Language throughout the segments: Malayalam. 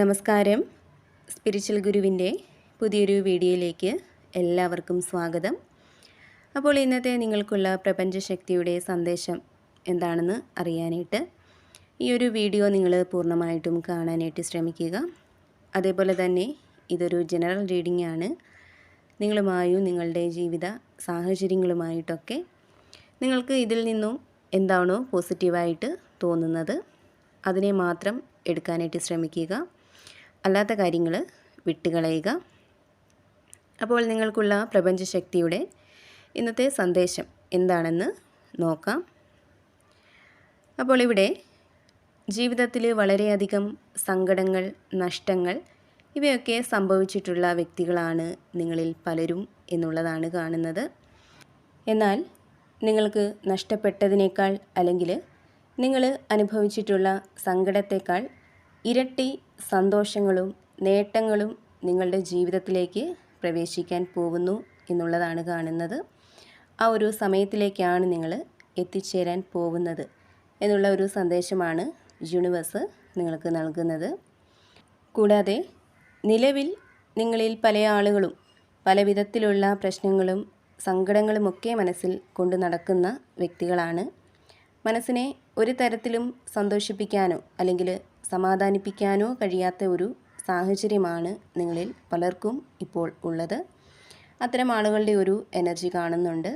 നമസ്കാരം. സ്പിരിച്വൽ ഗുരുവിന്റെ പുതിയൊരു വീഡിയോയിലേക്ക് എല്ലാവർക്കും സ്വാഗതം. അപ്പോൾ ഇന്നത്തെ നിങ്ങൾക്കുള്ള പ്രപഞ്ചശക്തിയുടെ സന്ദേശം എന്താണെന്ന് അറിയാനായിട്ട് ഈ ഒരു വീഡിയോ നിങ്ങൾ പൂർണമായിട്ടും കാണാനായിട്ട് ശ്രമിക്കുക. അതേപോലെ തന്നെ ഇതൊരു ജനറൽ റീഡിംഗ് ആണ്. നിങ്ങളുമായും നിങ്ങളുടെ ജീവിത സാഹചര്യങ്ങളുമായിട്ടൊക്കെ നിങ്ങൾക്ക് ഇതിൽ നിന്നും എന്താണോ പോസിറ്റീവായിട്ട് തോന്നുന്നത് അതിനെ മാത്രം എടുക്കാനായിട്ട് ശ്രമിക്കുക. അല്ലാത്ത കാര്യങ്ങൾ വിട്ടുകളയുക. അപ്പോൾ നിങ്ങൾക്കുള്ള പ്രപഞ്ചശക്തിയുടെ ഇന്നത്തെ സന്ദേശം എന്താണെന്ന് നോക്കാം. അപ്പോൾ ഇവിടെ ജീവിതത്തിൽ വളരെയധികം സങ്കടങ്ങൾ നഷ്ടങ്ങൾ ഇവയൊക്കെ സംഭവിച്ചിട്ടുള്ള വ്യക്തികളാണ് നിങ്ങളിൽ പലരും എന്നുള്ളതാണ് കാണുന്നത്. എന്നാൽ നിങ്ങൾക്ക് നഷ്ടപ്പെട്ടതിനേക്കാൾ അല്ലെങ്കിൽ നിങ്ങൾ അനുഭവിച്ചിട്ടുള്ള സങ്കടത്തേക്കാൾ ഇരട്ടി സന്തോഷങ്ങളും നേട്ടങ്ങളും നിങ്ങളുടെ ജീവിതത്തിലേക്ക് പ്രവേശിക്കാൻ പോകുന്നു എന്നുള്ളതാണ് കാണുന്നത്. ആ ഒരു സമയത്തിലേക്കാണ് നിങ്ങൾ എത്തിച്ചേരാൻ പോകുന്നത് എന്നുള്ള ഒരു സന്ദേശമാണ് യൂണിവേഴ്സ് നിങ്ങൾക്ക് നൽകുന്നത്. കൂടാതെ നിലവിൽ നിങ്ങളിൽ പല ആളുകളും പല വിധത്തിലുള്ള പ്രശ്നങ്ങളും സങ്കടങ്ങളുമൊക്കെ മനസ്സിൽ കൊണ്ടു നടക്കുന്ന വ്യക്തികളാണ്. മനസ്സിനെ ഒരു തരത്തിലും സന്തോഷിപ്പിക്കാനോ അല്ലെങ്കിൽ സമാധാനിപ്പിക്കാനോ കഴിയാത്ത ഒരു സാഹചര്യമാണ് നിങ്ങളിൽ പലർക്കും ഇപ്പോൾ ഉള്ളത്. അത്തരം ആളുകളുടെ ഒരു എനർജി കാണുന്നുണ്ട്.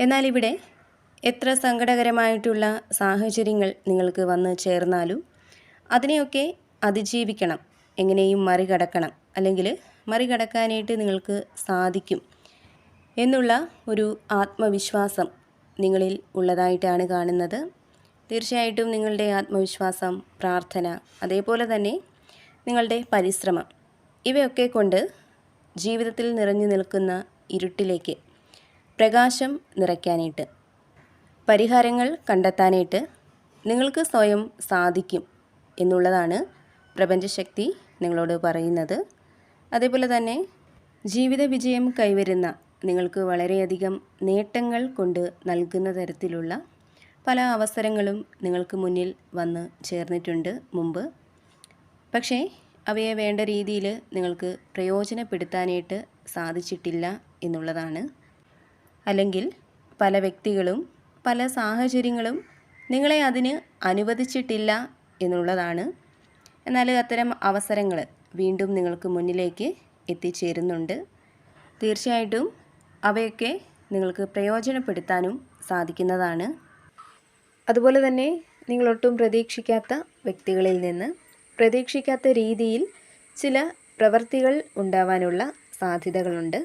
എന്നാൽ ഇവിടെ എത്ര സങ്കടകരമായിട്ടുള്ള സാഹചര്യങ്ങൾ നിങ്ങൾക്ക് വന്ന് ചേർന്നാലും അതിനെയൊക്കെ അതിജീവിക്കണം എങ്ങനെയും മറികടക്കണം അല്ലെങ്കിൽ മറികടക്കാനായിട്ട് നിങ്ങൾക്ക് സാധിക്കും എന്നുള്ള ഒരു ആത്മവിശ്വാസം നിങ്ങളിൽ ഉള്ളതായിട്ടാണ് കാണുന്നത്. തീർച്ചയായിട്ടും നിങ്ങളുടെ ആത്മവിശ്വാസം പ്രാർത്ഥന അതേപോലെ തന്നെ നിങ്ങളുടെ പരിശ്രമം ഇവയൊക്കെ കൊണ്ട് ജീവിതത്തിൽ നിറഞ്ഞു നിൽക്കുന്ന ഇരുട്ടിലേക്ക് പ്രകാശം നിറയ്ക്കാനായിട്ട് പരിഹാരങ്ങൾ കണ്ടെത്താനായിട്ട് നിങ്ങൾക്ക് സ്വയം സാധിക്കും എന്നുള്ളതാണ് പ്രപഞ്ചശക്തി നിങ്ങളോട് പറയുന്നത്. അതേപോലെ തന്നെ ജീവിത വിജയം കൈവരുന്ന നിങ്ങൾക്ക് വളരെയധികം നേട്ടങ്ങൾ കൊണ്ട് നൽകുന്ന തരത്തിലുള്ള പല അവസരങ്ങളും നിങ്ങൾക്ക് മുന്നിൽ വന്ന് ചേർന്നിട്ടുണ്ട് മുമ്പ്. പക്ഷേ അവയെ വേണ്ട രീതിയിൽ നിങ്ങൾക്ക് പ്രയോജനപ്പെടുത്താനായിട്ട് സാധിച്ചിട്ടില്ല എന്നുള്ളതാണ്. അല്ലെങ്കിൽ പല വ്യക്തികളും പല സാഹചര്യങ്ങളും നിങ്ങളെ അതിന് അനുവദിച്ചിട്ടില്ല എന്നുള്ളതാണ്. എന്നാൽ അത്തരം അവസരങ്ങൾ വീണ്ടും നിങ്ങൾക്ക് മുന്നിലേക്ക് എത്തിച്ചേരുന്നുണ്ട്. തീർച്ചയായിട്ടും അവയൊക്കെ നിങ്ങൾക്ക് പ്രയോജനപ്പെടുത്താനും സാധിക്കുന്നതാണ്. അതുപോലെ തന്നെ നിങ്ങളൊട്ടും പ്രതീക്ഷിക്കാത്ത വ്യക്തികളിൽ നിന്ന് പ്രതീക്ഷിക്കാത്ത രീതിയിൽ ചില പ്രവർത്തികൾ ഉണ്ടാവാനുള്ള സാധ്യതകളുണ്ട്.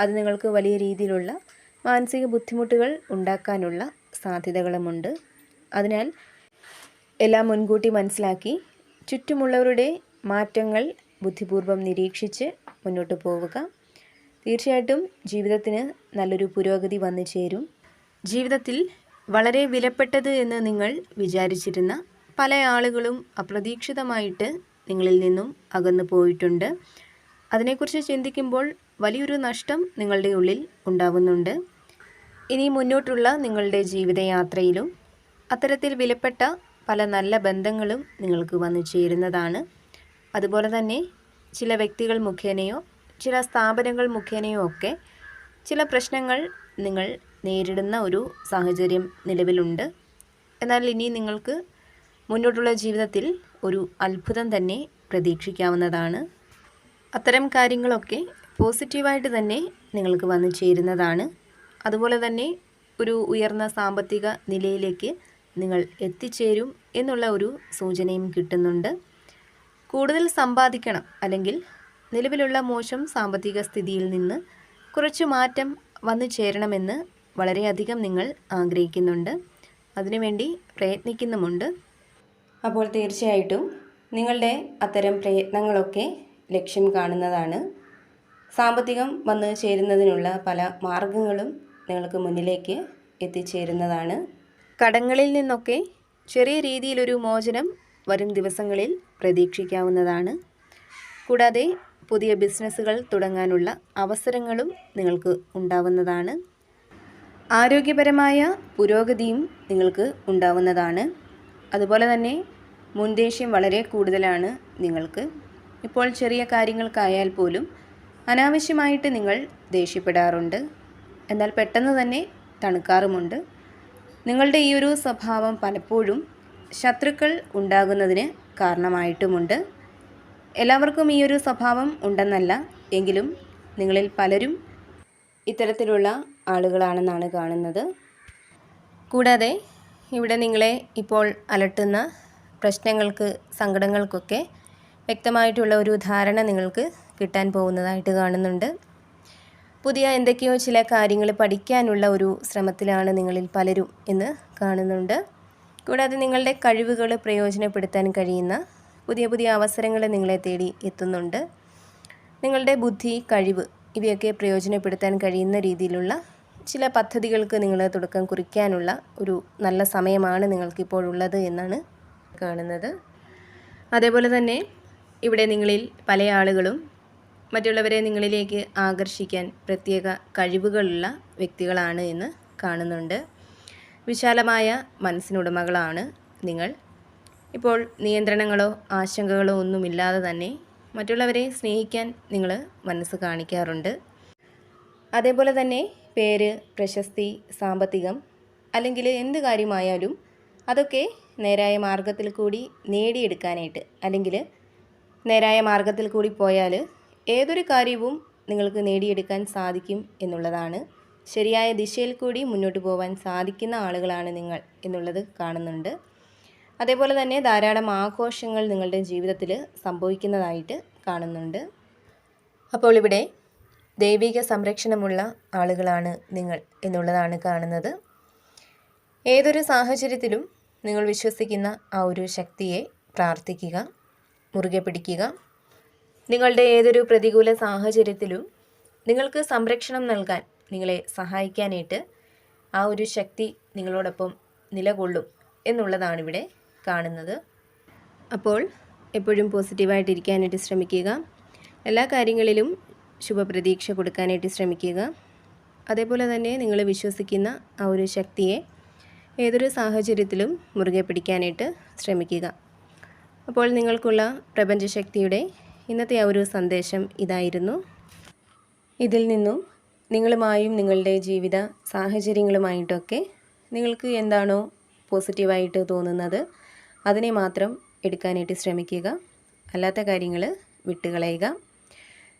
അത് നിങ്ങൾക്ക് വലിയ രീതിയിലുള്ള മാനസിക ബുദ്ധിമുട്ടുകൾ ഉണ്ടാക്കാനുള്ള സാധ്യതകളുമുണ്ട്. അതിനാൽ എല്ലാം മുൻകൂട്ടി മനസ്സിലാക്കി ചുറ്റുമുള്ളവരുടെ മാറ്റങ്ങൾ ബുദ്ധിപൂർവം നിരീക്ഷിച്ച് മുന്നോട്ട് പോവുക. തീർച്ചയായിട്ടും ജീവിതത്തിന് നല്ലൊരു പുരോഗതി വന്നു ചേരും. ജീവിതത്തിൽ വളരെ വിലപ്പെട്ടത് എന്ന് നിങ്ങൾ വിചാരിച്ചിരുന്ന പല ആളുകളും അപ്രതീക്ഷിതമായിട്ട് നിങ്ങളിൽ നിന്നും അകന്നു പോയിട്ടുണ്ട്. അതിനെക്കുറിച്ച് ചിന്തിക്കുമ്പോൾ വലിയൊരു നഷ്ടം നിങ്ങളുടെ ഉള്ളിൽ ഉണ്ടാവുന്നുണ്ട്. ഇനി മുന്നോട്ടുള്ള നിങ്ങളുടെ ജീവിതയാത്രയിലും അത്തരത്തിൽ വിലപ്പെട്ട പല നല്ല ബന്ധങ്ങളും നിങ്ങൾക്ക് വന്നു ചേരുന്നതാണ്. അതുപോലെ തന്നെ ചില വ്യക്തികൾ മുഖേനയോ ചില സ്ഥാപനങ്ങൾ മുഖേനയോ ഒക്കെ ചില പ്രശ്നങ്ങൾ നിങ്ങൾ നേരിടുന്ന ഒരു സാഹചര്യം നിലവിലുണ്ട്. എന്നാൽ ഇനി നിങ്ങൾക്ക് മുന്നോട്ടുള്ള ജീവിതത്തിൽ ഒരു അത്ഭുതം തന്നെ പ്രതീക്ഷിക്കാവുന്നതാണ്. അത്തരം കാര്യങ്ങളൊക്കെ പോസിറ്റീവായിട്ട് തന്നെ നിങ്ങൾക്ക് വന്നു ചേരുന്നതാണ്. അതുപോലെ തന്നെ ഒരു ഉയർന്ന സാമ്പത്തിക നിലയിലേക്ക് നിങ്ങൾ എത്തിച്ചേരും എന്നുള്ള ഒരു സൂചനയും കിട്ടുന്നുണ്ട്. കൂടുതൽ സമ്പാദിക്കണം അല്ലെങ്കിൽ നിലവിലുള്ള മോശം സാമ്പത്തിക സ്ഥിതിയിൽ നിന്ന് കുറച്ച് മാറ്റം വന്നു ചേരണമെന്ന് വളരെയധികം നിങ്ങൾ ആഗ്രഹിക്കുന്നുണ്ട്. അതിനുവേണ്ടി പ്രയത്നിക്കുന്നുമുണ്ട്. അപ്പോൾ തീർച്ചയായിട്ടും നിങ്ങളുടെ അത്തരം പ്രയത്നങ്ങളൊക്കെ ലക്ഷ്യം കാണുന്നതാണ്. സാമ്പത്തികം വന്നു ചേരുന്നതിനുള്ള പല മാർഗങ്ങളും നിങ്ങൾക്ക് മുന്നിലേക്ക് എത്തിച്ചേരുന്നതാണ്. കടങ്ങളിൽ നിന്നൊക്കെ ചെറിയ രീതിയിലൊരു മോചനം വരും ദിവസങ്ങളിൽ പ്രതീക്ഷിക്കാവുന്നതാണ്. കൂടാതെ പുതിയ ബിസിനസ്സുകൾ തുടങ്ങാനുള്ള അവസരങ്ങളും നിങ്ങൾക്ക് ഉണ്ടാവുന്നതാണ്. ആരോഗ്യപരമായ പുരോഗതിയും നിങ്ങൾക്ക് ഉണ്ടാവുന്നതാണ്. അതുപോലെ തന്നെ മുൻദേഷ്യം വളരെ കൂടുതലാണ് നിങ്ങൾക്ക്. ഇപ്പോൾ ചെറിയ കാര്യങ്ങൾക്കായാൽ പോലും അനാവശ്യമായിട്ട് നിങ്ങൾ ദേഷ്യപ്പെടാറുണ്ട്. എന്നാൽ പെട്ടെന്ന് തന്നെ തണുക്കാറുമുണ്ട്. നിങ്ങളുടെ ഈ ഒരു സ്വഭാവം പലപ്പോഴും ശത്രുക്കൾ ഉണ്ടാകുന്നതിന് കാരണമായിട്ടുമുണ്ട്. എല്ലാവർക്കും ഈ ഒരു സ്വഭാവം ഉണ്ടെന്നല്ല എങ്കിലും നിങ്ങളിൽ പലരും ഇത്തരത്തിലുള്ള ആളുകളാണെന്നാണ് കാണുന്നത്. കൂടാതെ ഇവിടെ നിങ്ങളെ ഇപ്പോൾ അലട്ടുന്ന പ്രശ്നങ്ങൾക്ക് സങ്കടങ്ങൾക്കൊക്കെ വ്യക്തമായിട്ടുള്ള ഒരു ധാരണ നിങ്ങൾക്ക് കിട്ടാൻ പോകുന്നതായിട്ട് കാണുന്നുണ്ട്. പുതിയ എന്തൊക്കെയോ ചില കാര്യങ്ങൾ പഠിക്കാനുള്ള ഒരു ശ്രമത്തിലാണ് നിങ്ങളിൽ പലരും എന്ന് കാണുന്നുണ്ട്. കൂടാതെ നിങ്ങളുടെ കഴിവുകൾ പ്രയോജനപ്പെടുത്താൻ കഴിയുന്ന പുതിയ പുതിയ അവസരങ്ങൾ നിങ്ങളെ തേടി എത്തുന്നുണ്ട്. നിങ്ങളുടെ ബുദ്ധി കഴിവ് ഇവയൊക്കെ പ്രയോജനപ്പെടുത്താൻ കഴിയുന്ന രീതിയിലുള്ള ചില പദ്ധതികൾക്ക് നിങ്ങൾ തുടക്കം കുറിക്കാനുള്ള ഒരു നല്ല സമയമാണ് നിങ്ങൾക്കിപ്പോഴുള്ളത് എന്നാണ് കാണുന്നത്. അതേപോലെ തന്നെ ഇവിടെ നിങ്ങളിൽ പല ആളുകളും മറ്റുള്ളവരെ നിങ്ങളിലേക്ക് ആകർഷിക്കാൻ പ്രത്യേക കഴിവുകളുള്ള വ്യക്തികളാണ് എന്ന് കാണുന്നുണ്ട്. വിശാലമായ മനസ്സിനുടമകളാണ് നിങ്ങൾ. ഇപ്പോൾ നിയന്ത്രണങ്ങളോ ആശങ്കകളോ ഒന്നുമില്ലാതെ തന്നെ മറ്റുള്ളവരെ സ്നേഹിക്കാൻ നിങ്ങൾ മനസ്സ് കാണിക്കാറുണ്ട്. അതേപോലെ തന്നെ പേര് പ്രശസ്തി സാമ്പത്തികം അല്ലെങ്കിൽ എന്ത് കാര്യമായാലും അതൊക്കെ നേരായ മാർഗത്തിൽ കൂടി നേടിയെടുക്കാനായിട്ട് അല്ലെങ്കിൽ നേരായ മാർഗത്തിൽ കൂടി പോയാൽ ഏതൊരു കാര്യവും നിങ്ങൾക്ക് നേടിയെടുക്കാൻ സാധിക്കും എന്നുള്ളതാണ്. ശരിയായ ദിശയിൽ കൂടി മുന്നോട്ട് പോകാൻ സാധിക്കുന്ന ആളുകളാണ് നിങ്ങൾ എന്നുള്ളത് കാണുന്നുണ്ട്. അതേപോലെ തന്നെ ധാരാളം ആഘോഷങ്ങൾ നിങ്ങളുടെ ജീവിതത്തിൽ സംഭവിക്കുന്നതായിട്ട് കാണുന്നുണ്ട്. അപ്പോൾ ഇവിടെ ദൈവിക സംരക്ഷണമുള്ള ആളുകളാണ് നിങ്ങൾ എന്നുള്ളതാണ് കാണുന്നത്. ഏതൊരു സാഹചര്യത്തിലും നിങ്ങൾ വിശ്വസിക്കുന്ന ആ ഒരു ശക്തിയെ പ്രാർത്ഥിക്കുക മുറുകെ പിടിക്കുക. നിങ്ങളുടെ ഏതൊരു പ്രതികൂല സാഹചര്യത്തിലും നിങ്ങൾക്ക് സംരക്ഷണം നൽകാൻ നിങ്ങളെ സഹായിക്കാനായിട്ട് ആ ഒരു ശക്തി നിങ്ങളോടൊപ്പം നിലകൊള്ളും എന്നുള്ളതാണ് ഇവിടെ കാണുന്നത്. അപ്പോൾ എപ്പോഴും പോസിറ്റീവായിട്ടിരിക്കാനായിട്ട് ശ്രമിക്കുക. എല്ലാ കാര്യങ്ങളിലും ശുഭപ്രതീക്ഷ കൊടുക്കാനായിട്ട് ശ്രമിക്കുക. അതേപോലെ തന്നെ നിങ്ങൾ വിശ്വസിക്കുന്ന ആ ഒരു ശക്തിയെ ഏതൊരു സാഹചര്യത്തിലും മുറുകെ പിടിക്കാനായിട്ട് ശ്രമിക്കുക. അപ്പോൾ നിങ്ങൾക്കുള്ള പ്രപഞ്ചശക്തിയുടെ ഇന്നത്തെ ആ ഒരു സന്ദേശം ഇതായിരുന്നു. ഇതിൽ നിന്നും നിങ്ങളുമായും നിങ്ങളുടെ ജീവിത സാഹചര്യങ്ങളുമായിട്ടൊക്കെ നിങ്ങൾക്ക് എന്താണോ പോസിറ്റീവായിട്ട് തോന്നുന്നത് അതിനെ മാത്രം എടുക്കാനായിട്ട് ശ്രമിക്കുക. അല്ലാത്ത കാര്യങ്ങൾ വിട്ടുകളയുക.